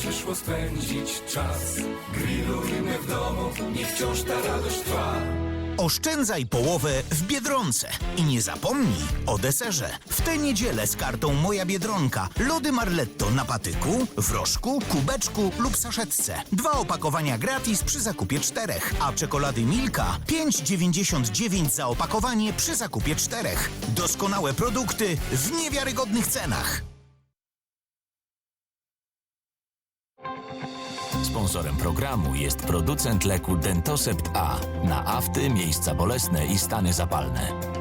przyszło spędzić czas. Grillujmy w domu, niech wciąż ta radość trwa. Oszczędzaj połowę w Biedronce. I nie zapomnij o deserze. W tę niedzielę z kartą Moja Biedronka lody Marletto na patyku, wrożku, kubeczku lub saszetce. Dwa opakowania gratis przy zakupie czterech, a czekolady Milka 5,99 za opakowanie przy zakupie czterech. Doskonałe produkty w niewiarygodnych cenach. Sponsorem programu jest producent leku Dentosept A na afty, miejsca bolesne i stany zapalne.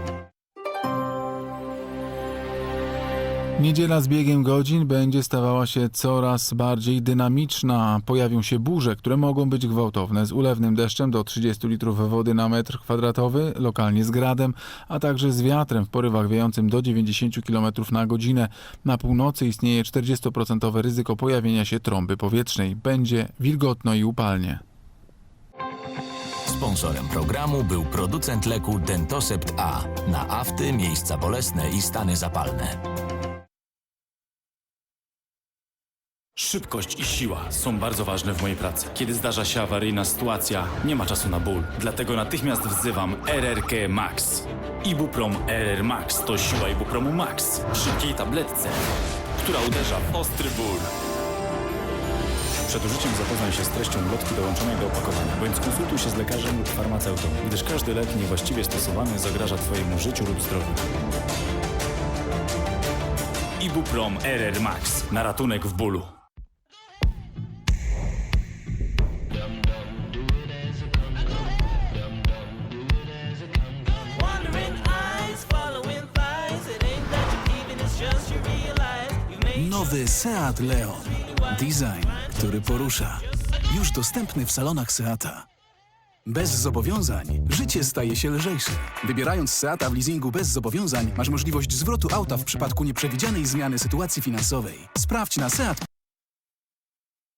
Niedziela z biegiem godzin będzie stawała się coraz bardziej dynamiczna. Pojawią się burze, które mogą być gwałtowne, z ulewnym deszczem do 30 litrów wody na metr kwadratowy, lokalnie z gradem, a także z wiatrem w porywach wiejącym do 90 km na godzinę. Na północy istnieje 40% ryzyko pojawienia się trąby powietrznej. Będzie wilgotno i upalnie. Sponsorem programu był producent leku Dentosept A na afty, miejsca bolesne i stany zapalne. Szybkość i siła są bardzo ważne w mojej pracy. Kiedy zdarza się awaryjna sytuacja, nie ma czasu na ból. Dlatego natychmiast wzywam RRK Max. Ibuprom RR Max to siła Ibupromu Max w szybkiej tabletce, która uderza w ostry ból. Przed użyciem zapoznaj się z treścią lotki dołączonej do opakowania, bądź skonsultuj się z lekarzem lub farmaceutą, gdyż każdy lek niewłaściwie stosowany zagraża Twojemu życiu lub zdrowiu. Ibuprom RR Max na ratunek w bólu. Nowy Seat Leon. Design, który porusza. Już dostępny w salonach Seata. Bez zobowiązań życie staje się lżejsze. Wybierając Seata w leasingu bez zobowiązań, masz możliwość zwrotu auta w przypadku nieprzewidzianej zmiany sytuacji finansowej. Sprawdź na seat.